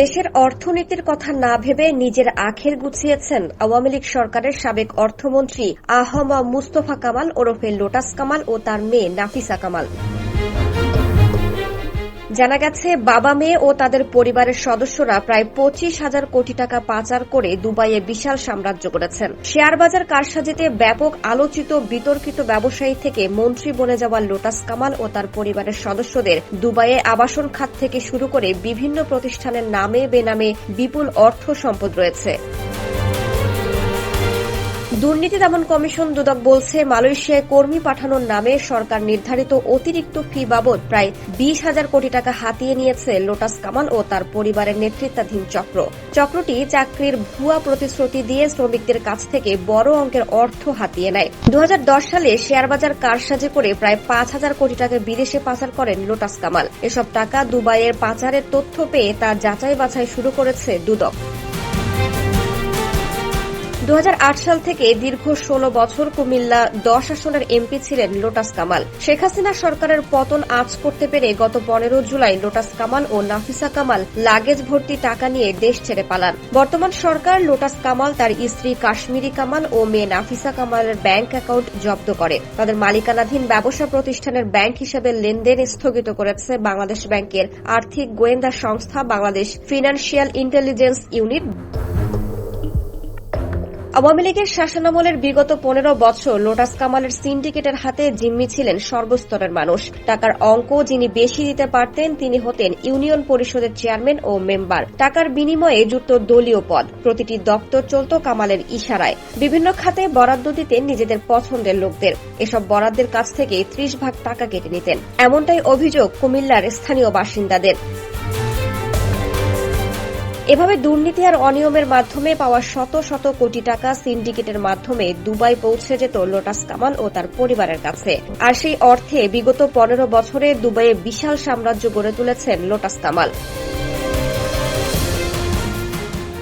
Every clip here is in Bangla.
দেশের অর্থনীতির কথা না ভেবে নিজের আখের গুছিয়েছেন আওয়ামী লীগ সরকারের সাবেক অর্থমন্ত্রী আহমা মুস্তফা কামাল ওরফে লোটাস কামাল ও তার মেয়ে নাফিসা কামাল। জানা গেছে, বাবা মেয়ে ও তাদের পরিবারের সদস্যরা প্রায় পঁচিশ হাজার কোটি টাকা পাচার করে দুবাইয়ে বিশাল সাম্রাজ্য করেছেন শেয়ার বাজার কারসাজিতে ব্যাপক আলোচিত বিতর্কিত ব্যবসায়ী থেকে মন্ত্রী বনে যাওয়া লোটাস কামাল ও তার পরিবারের সদস্যদের দুবাইয়ে আবাসন খাত থেকে শুরু করে বিভিন্ন প্রতিষ্ঠানের নামে বেনামে বিপুল অর্থ সম্পদ রয়েছে। দুর্নীতি দমন কমিশন দুদক বলছে, মালয়েশিয়ায় কর্মী পাঠানোর নামে সরকার নির্ধারিত অতিরিক্ত ফি বাবদ প্রায় বিশ হাজার কোটি টাকা হাতিয়ে নিয়েছে লোটাস কামাল ও তার পরিবারের নেতৃত্বাধীন চক্র। চক্রটি চাকরির ভুয়া প্রতিশ্রুতি দিয়ে শ্রমিকদের কাছ থেকে বড় অঙ্কের অর্থ হাতিয়ে নেয়। দু হাজার দশ সালে শেয়ারবাজার কারসাজি করে প্রায় পাঁচ হাজার কোটি টাকা বিদেশে পাচার করেন লোটাস কামাল। এসব টাকা দুবাইয়ের পাচারের তথ্য পেয়ে তা যাচাই বাছাই শুরু করেছে দুদক। দু হাজার আট সাল থেকে দীর্ঘ ষোলো বছর কুমিল্লা দশ আসনের এমপি ছিলেন লোটাস কামাল। শেখ হাসিনা সরকারের পতন আজ করতে পেরে গত পনেরো জুলাই লোটাস কামাল ও নাফিসা কামাল লাগেজ ভর্তি টাকা নিয়ে দেশ ছেড়ে পালান। বর্তমান সরকার লোটাস কামাল, তার স্ত্রী কাশ্মীরি কামাল ও মেয়ে নাফিসা কামালের ব্যাংক অ্যাকাউন্ট জব্দ করে। তাদের মালিকানাধীন ব্যবসা প্রতিষ্ঠানের ব্যাংক হিসেবে লেনদেন স্থগিত করেছে বাংলাদেশ ব্যাংকের আর্থিক গোয়েন্দা সংস্থা Bangladesh financial intelligence unit. Awami লীগের শাসনামলের বিগত পনেরো বছর লোটাস কামালের সিন্ডিকেটের হাতে জিম্মি ছিলেন সর্বস্তরের মানুষ। টাকার অঙ্ক যিনি বেশি দিতে পারতেন, তিনি হতেন ইউনিয়ন পরিষদের চেয়ারম্যান ও মেম্বার। টাকার বিনিময়ে যুক্ত দলীয় পদ। প্রতিটি দপ্তর চলত কামালের ইশারায়। বিভিন্ন খাতে বরাদ্দ দিতেন নিজেদের পছন্দের লোকদের। এসব বরাদ্দের কাছ থেকে ত্রিশ ভাগ টাকা কেটে নিতেন। এমনটাই অভিযোগ কুমিল্লার স্থানীয় বাসিন্দাদের। এভাবে দুর্নীতি আর অনিয়মের মাধ্যমে পাওয়া শত শত কোটি টাকা সিন্ডিকেটের মাধ্যমে দুবাই পৌঁছে যেত লোটাস কামাল ও তার পরিবারের কাছে। আর সেই অর্থে বিগত পনেরো বছরে দুবাইয়ে বিশাল সাম্রাজ্য গড়ে তুলেছেন লোটাস কামাল।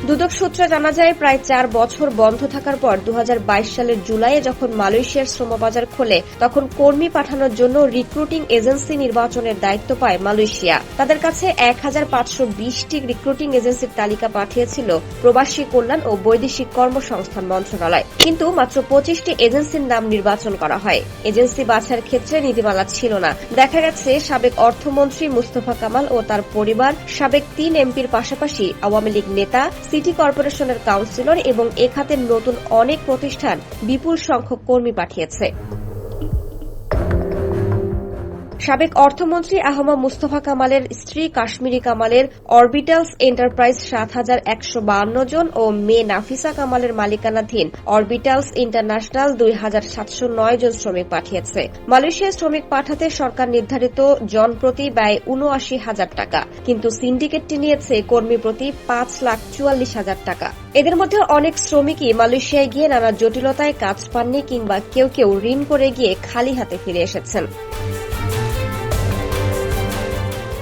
দুদক সূত্রে জানা যায়, প্রায় চার বছর বন্ধ থাকার পর দু হাজার বাইশ সালের জুলাইয়ে যখন মালয়েশিয়ার শ্রমবাজার খোলে, তখন কর্মী পাঠানোর জন্য রিক্রুটিং এজেন্সি নির্বাচনের দায়িত্ব পায় মালয়েশিয়া। তাদের কাছে এক হাজার পাঁচশো বিশটি রিক্রুটিং এজেন্সির তালিকা পাঠিয়েছিল প্রবাসী কল্যাণ ও বৈদেশিক কর্মসংস্থান মন্ত্রণালয়। কিন্তু মাত্র পঁচিশটি এজেন্সির নাম নির্বাচন করা হয়। এজেন্সি বাছার ক্ষেত্রে নীতিমালা ছিল না। দেখা গেছে, সাবেক অর্থমন্ত্রী মুস্তফা কামাল ও তার পরিবার, সাবেক তিন এমপির পাশাপাশি আওয়ামী লীগ নেতা সিটি কর্পোরেশনের কাউন্সিলর এবং এ খাতের নতুন অনেক প্রতিষ্ঠান বিপুল সংখ্যক কর্মী পাঠিয়েছে। সাবেক অর্থমন্ত্রী আহমা মুস্তফা কামালের স্ত্রী কাশ্মীরি কামালের অরবিটালস এন্টারপ্রাইজ সাত হাজার একশো বাহান্ন জন ও মেয়ে নাফিসা কামালের মালিকানাধীন অরবিটালস ইন্টারন্যাশনাল দুই হাজার সাতশো নয় জন শ্রমিক পাঠিয়েছে। মালয়েশিয়ায় শ্রমিক পাঠাতে সরকার নির্ধারিত জনপ্রতি ব্যয় উনআশি হাজার টাকা, কিন্তু সিন্ডিকেটটি নিয়েছে কর্মী প্রতি পাঁচ লাখ চুয়াল্লিশ হাজার টাকা। এদের মধ্যে অনেক শ্রমিকই মালয়েশিয়ায় গিয়ে নানা জটিলতায় কাজ পাননি কিংবা কেউ কেউ ঋণ করে গিয়ে খালি হাতে ফিরে এসেছেন।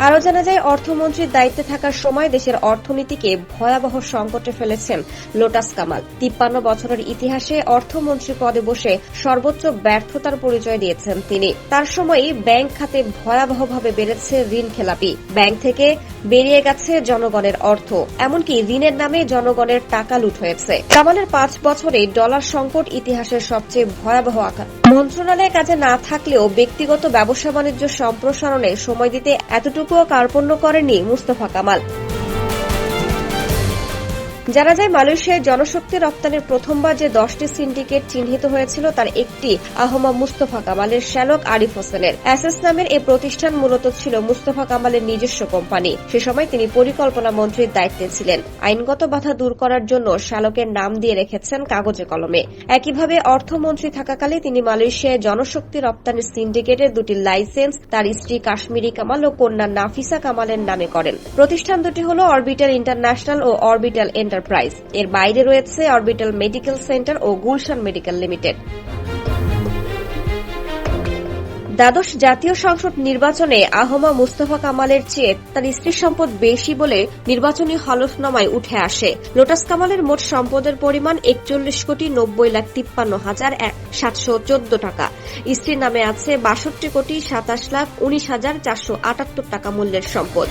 আরও জানা যায়, অর্থমন্ত্রীর দায়িত্বে থাকার সময় দেশের অর্থনীতিকে ভয়াবহ সংকটে ফেলেছেন লোটাস কামাল। তিপ্পান্ন বছরের ইতিহাসে অর্থমন্ত্রী পদে বসে সর্বোচ্চ ব্যর্থতার পরিচয় দিয়েছেন তিনি। তার সময়ই ব্যাংক খাতে ভয়াবহভাবে বেড়েছে ঋণ খেলাপি। ব্যাংক থেকে বেরিয়ে গেছে জনগণের অর্থ। এমনকি ঋণের নামে জনগণের টাকা লুট হয়েছে। কামালের পাঁচ বছরে ডলার সংকট ইতিহাসের সবচেয়ে ভয়াবহ আকার মন্ত্রণালয়ে কাজে না থাকলেও ব্যক্তিগত ব্যবসা বাণিজ্য সম্প্রসারণে সময় দিতে এতটুকুও কার্পণ্য করেননি মুস্তফা কামাল। জানা যায়, মালয়েশিয়ায় জনশক্তি রপ্তানির প্রথমবার যে দশটি সিন্ডিকেট চিহ্নিত হয়েছিল, তার একটি আহমা মুস্তফা কামালের শ্যালক আরিফ হোসেনের। অ্যাসেস নামের এই প্রতিষ্ঠান মূলত ছিল মুস্তফা কামালের নিজস্ব কোম্পানি। সে সময় তিনি পরিকল্পনা মন্ত্রীর দায়িত্বে ছিলেন। আইনগত বাধা দূর করার জন্য শ্যালকের নাম দিয়ে রেখেছেন কাগজে কলমে। একইভাবে অর্থমন্ত্রী থাকাকালে তিনি মালয়েশিয়ায় জনশক্তি রপ্তানির সিন্ডিকেটের দুটি লাইসেন্স, তার স্ত্রী কাশ্মীরি কামাল ও কন্যা নাফিসা কামালের নামে করেন। প্রতিষ্ঠান দুটি হল অরবিটাল ইন্টারন্যাশনাল ও অরবিটাল এন্টারপ্রাইজ এর বাইরে রয়েছে অরবিটাল মেডিকেল সেন্টার ও গুলশান মেডিকেল লিমিটেড দ্বাদশ জাতীয় সংসদ নির্বাচনে আহমা মুস্তফা কামালের চেয়ে তার স্ত্রীর সম্পদ বেশি বলে নির্বাচনী হলফনামায় উঠে আসে। লোটাস কামালের মোট সম্পদের পরিমাণ একচল্লিশ কোটি নব্বই লাখ তিপ্পান্ন হাজার সাতশো চোদ্দ টাকা। স্ত্রীর নামে আছে বাষট্টি কোটি সাতাশ লাখ উনিশ হাজার চারশো আটাত্তর টাকা মূল্যের সম্পদ।